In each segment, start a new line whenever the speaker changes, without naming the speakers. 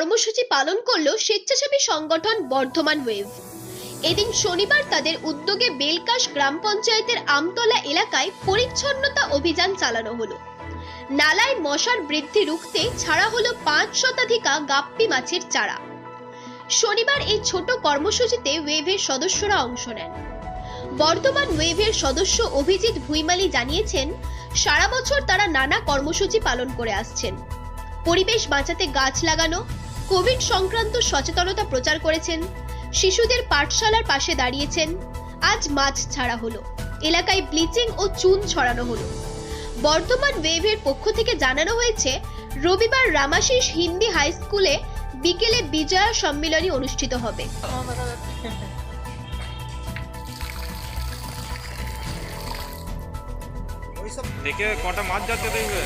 কর্মসূচি পালন করল স্বেচ্ছাসেবী সংগঠন বর্ধমান ওয়েভ। এদিন শনিবার তাদের উদ্যোগে বেলকাশ গ্রাম পঞ্চায়েতের আমতলা এলাকায় পরিচ্ছন্নতা অভিযান চালানো হলো। নালায় মশার বৃদ্ধি রুখতে ছাড়া হলো পাঁচ শতাধিকা গাপ্পি মাছের চারা। শনিবার এই ছোট কর্মসূচিতে ওয়েভের সদস্যরা অংশ নেন। বর্তমান ওয়েভের সদস্য অভিজিৎ ভুইমালি জানিয়েছেন, সারা বছর তারা নানা কর্মসূচি পালন করে আসছেন। পরিবেশ বাঁচাতে গাছ লাগানো কোভিড সংক্রান্ত সচেতনতা প্রচার করেছেন। শিশুদের পাঠশালার পাশে দাঁড়িয়েছেন। আজ মাছ ছাড়া হলো। এলাকায় ব্লিচিং ও চুন ছড়ানো হলো। বর্তমান ওয়েভের পক্ষ থেকে জানানো হয়েছে, রবিবার রামাশিস হিন্দি হাই স্কুলে বিকেলে বিজয়া সম্মেলনী অনুষ্ঠিত হবে।
দেখে কটা মাছ যাচ্ছে দেখবে।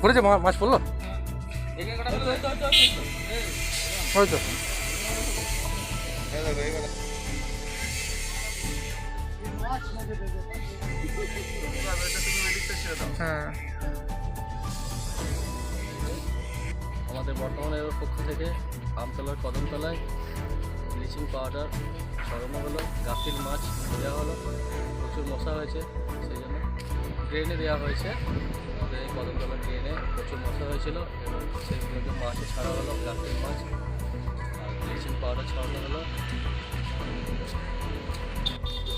পড়েছে মাছ পড়ল? হয়তো হ্যাঁ।
আমাদের বর্তমানের পক্ষ থেকে আমতলার কদমতলায় ব্লিচিং পাউডার সরানো হলো, গাফিল মাছ দেওয়া হলো, প্রচুর মশা হয়েছে, সেই জন্য ড্রেনে দেওয়া হয়েছে। আমাদের এই কদমতলা ড্রেনে প্রচুর মশা হয়েছিল এবং সেইগুলোকে মাছও ছাড়া হলো, গাফিল মাছ আর ব্লিচিং পাউডার ছড়ানো হলো।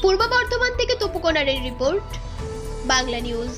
পূর্ব বর্ধমান থেকে তপুকোনারের রিপোর্ট, বাংলা নিউজ।